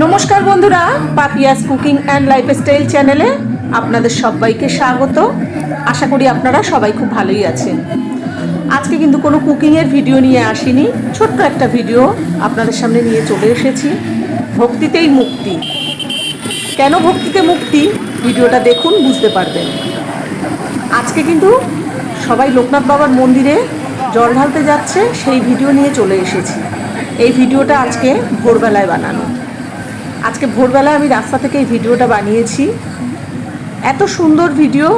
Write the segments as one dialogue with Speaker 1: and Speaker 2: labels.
Speaker 1: নমস্কার বন্ধুরা, Papiya's cooking and lifestyle চ্যানেলে আপনাদের সবাইকে স্বাগত। আশা করি আপনারা সবাই খুব ভালোই আছেন। আজকে কিন্তু কোনো কুকিংয়ের ভিডিও নিয়ে আসিনি, ছোট্ট একটা ভিডিও আপনাদের সামনে নিয়ে চলে এসেছি। ভক্তিতেই মুক্তি। কেন ভক্তিতে মুক্তি? ভিডিওটা দেখুন, বুঝতে পারবেন। আজকে কিন্তু সবাই লোকনাথ বাবার মন্দিরে জল ঢালতে যাচ্ছে, সেই ভিডিও নিয়ে চলে এসেছি। এই ভিডিওটা আজকে ভোরবেলায় বানানো। আজকে ভোরবেলায় আমি রাস্তা থেকে এই ভিডিওটা বানিয়েছি। এত সুন্দর ভিডিও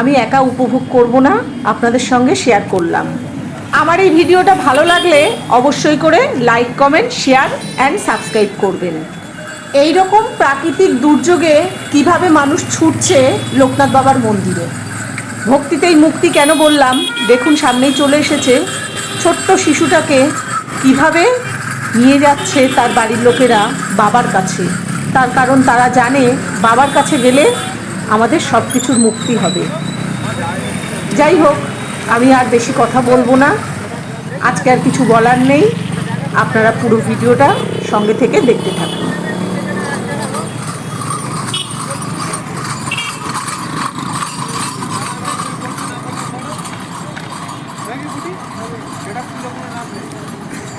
Speaker 1: আমি একা উপভোগ করব না, আপনাদের সঙ্গে শেয়ার করলাম। আমার এই ভিডিওটা ভালো লাগলে অবশ্যই করে like comment share and subscribe করবেন। এই রকম প্রাকৃতিক দুর্যোগে কীভাবে মানুষ ছুটছে লোকনাথ বাবার মন্দিরে। ভক্তিতেই মুক্তি কেন বললাম? দেখুন, সামনেই চলে এসেছে ছোট্ট শিশুটাকে কীভাবে নিয়ে যাচ্ছে তার বাড়ির লোকেরা বাবার কাছে তার কারণ তারা জানে বাবার কাছে গেলে আমাদের সব কিছুর মুক্তি হবে যাই হোক আমি আর বেশি কথা বলব না আজকে আর কিছু বলার নেই আপনারা পুরো ভিডিওটা সঙ্গে থেকে দেখতে থাকুন